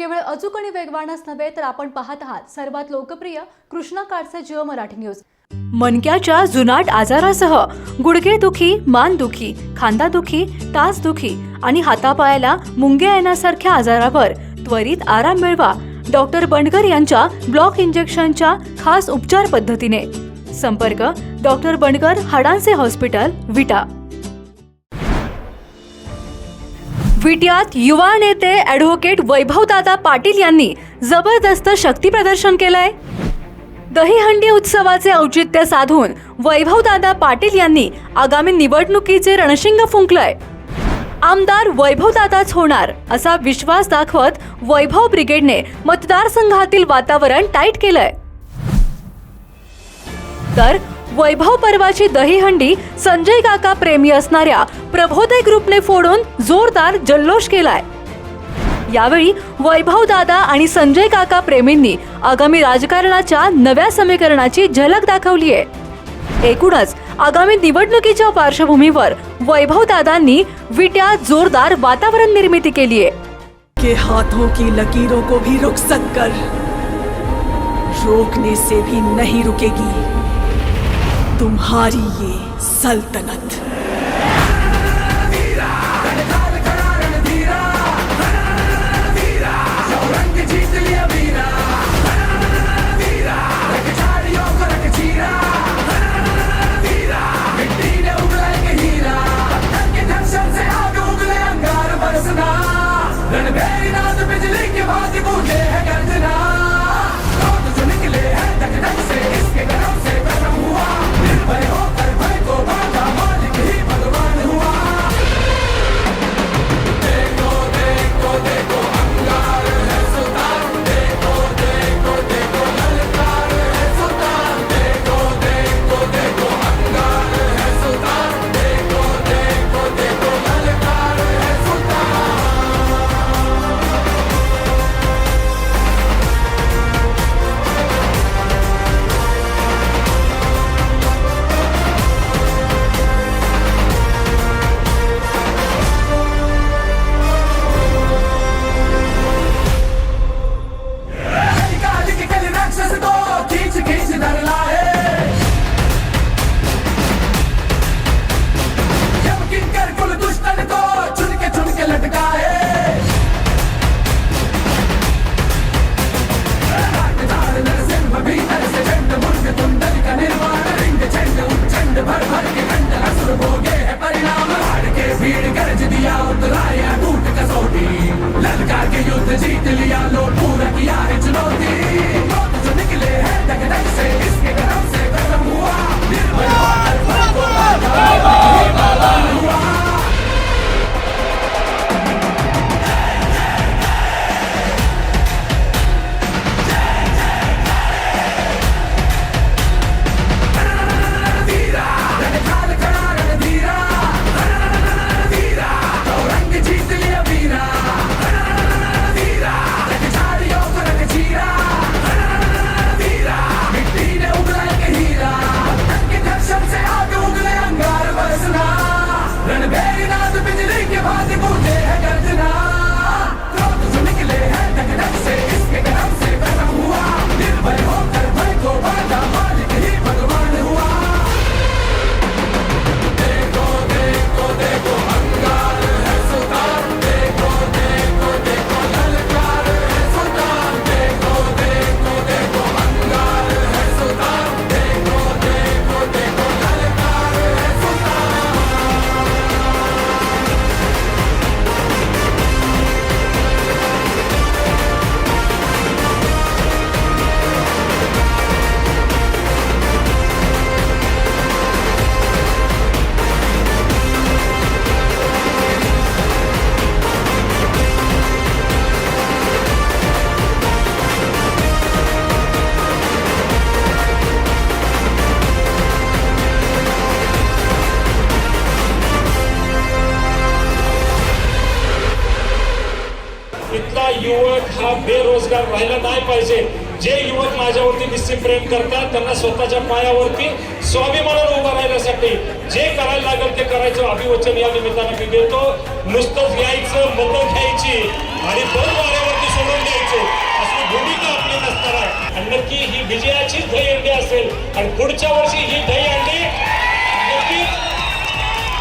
केवळ अचूक आणि वेगवानच नव्हे तर आपण पाहत आहात सर्वात लोकप्रिय कृष्णा काडचे जिओ मराठी न्यूज. मनक्याच्या जुनाट आजारासह गुडघेदुखी मानदुखी खांदादुखी तासदुखी आणि हातापायाला मुंग्या येण्यासारख्या आजारावर त्वरित आराम मिळवा डॉक्टर बंडकर यांच्या ब्लॉक इंजेक्शनच्या खास उपचार पद्धतीने. संपर्क डॉक्टर बंडकर हाडांचे हॉस्पिटल विटा. विट्यात युवा नेते ॲडव्होकेट वैभवदादा पाटील यांनी जबरदस्त शक्ती प्रदर्शन केलंय. दहीहंडी उत्सवाचे औचित्य साधून वैभवदादा पाटील यांनी आगामी निवडणुकीचे रणशिंग फुंकलंय. आमदार वैभवदादाच होणार असा विश्वास दाखवत वैभव ब्रिगेडने मतदारसंघातील वातावरण टाईट केलंय. तर वैभव पर्वाची दहीहंडी संजय काका प्रेमी असणाऱ्या प्रभोदय ग्रुपने फोडून जोरदार जल्लोष केलाय. यावेळी वैभव दादा आणि संजय काका प्रेमींनी आगामी राजकारणाच्या नव्या समीकरणाची झलक दाखवली आहे एकूणच आगामी निवडणुकीच्या पार्श्वभूमीवर वैभव दादांनी विट्या जोरदार वातावरण निर्मिती केली आहे के हाथों की लकीरों को भी रुक कर रोकने से भी नहीं रुकेगी. तुम्हारी ये सल्तनत। युवक हा बेरोजगार राहिला नाही पाहिजे. जे युवक माझ्यावरती निश्चित प्रेम करतात त्यांना स्वतःच्या पायावरती स्वाभिमानानं उभं राहण्यासाठी जे करायला लागेल ते करायचं. अभिवचन या निमित्तानं मी देतो. नुसतंच यायचं मतं घ्यायची आणि दोन वाऱ्यावरती सोडून द्यायचे. अशी भूमिका आपली नसणार आहे. आणि नक्की ही विजयाचीच दहीहंडी असेल. आणि पुढच्या वर्षी ही दहीहंडी नक्कीच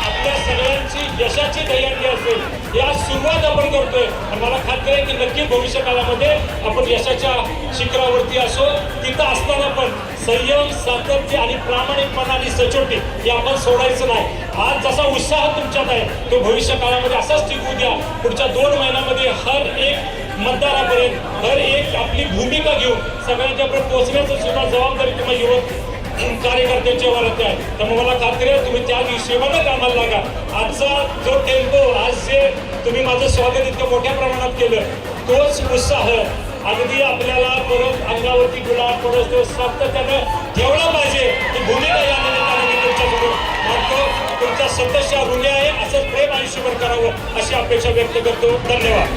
आपल्या सगळ्यांची यशाची दहीहंडी असेल. या सुरुवात आपण करतोय. आणि मला खात्री आहे की नक्की भविष्य काळामध्ये आपण यशाच्या शिखरावरती असो तिथं असताना पण संयम सातत्य आणि प्रामाणिकपणा आणि सचोटी हे आपण सोडायचं नाही. आज जसा उत्साह तुमच्यात आहे तो भविष्य काळामध्ये असाच टिकू द्या. पुढच्या दोन महिन्यामध्ये हर एक मतदारापर्यंत हर एक आपली भूमिका घेऊन सगळ्यांच्यापर्यंत पोहोचण्याचं सुद्धा जबाबदारी तुम्हाला युवक कार्यकर्त्यांच्या वरती आहे त्यामुळे मला खात्री आहे तुम्ही त्या हिशोबानं कामाला लागा. आजचा जो टेम्पो आज जे तुम्ही माझं स्वागत इतकं मोठ्या प्रमाणात केलं तोच उत्साह अगदी आपल्याला परत अंगावरती गुलाब परत तो सातत्यानं ठेवला पाहिजे. ही भूमिका या निमित्ताने मी तुमच्यासमोर मागतो तुमचा सततच्या आहे असंच प्रेम आयुष्यभर करावं अशी अपेक्षा व्यक्त करतो. धन्यवाद.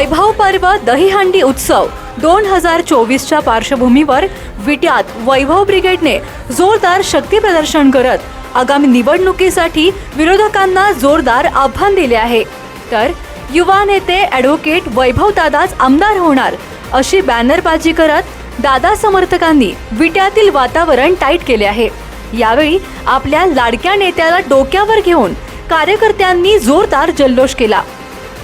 वैभव पर्व दहीहंडी उत्सव दोन हजार चोवीसच्या पार्श्वभूमीवर विट्यात वैभव ब्रिगेडने जोरदार शक्ती प्रदर्शन करत आगामी निवडणुकीसाठी विरोधकांना जोरदार आव्हान दिले आहे. तर युवा नेते ॲडव्होकेट वैभव दादाच आमदार होणार अशी बॅनरबाजी करत दादा समर्थकांनी विट्यातील वातावरण टाईट केले आहे. यावेळी आपल्या लाडक्या नेत्याला डोक्यावर घेऊन कार्यकर्त्यांनी जोरदार जल्लोष केला.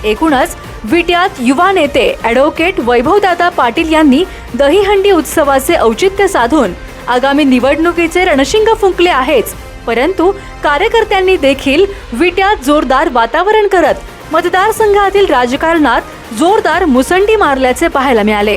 एकूणच विट्यात युवा नेते ॲडव्होकेट वैभवदादा पाटील यांनी दहीहंडी उत्सवाचे औचित्य साधून आगामी निवडणुकीचे रणशिंग फुंकले आहेच. परंतु कार्यकर्त्यांनी देखील विट्यात जोरदार वातावरण करत मतदारसंघातील राजकारणात जोरदार मुसंडी मारल्याचे पाहायला मिळाले.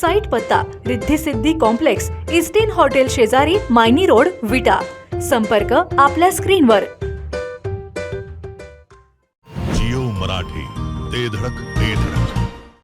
साईट पत्ता, रिद्धि सिद्धी कॉम्प्लेक्स इस्टीन हॉटेल शेजारी मायनी रोड, विटा. संपर्क आपल्या स्क्रीनवर. जिओ मराठी, ते धडक.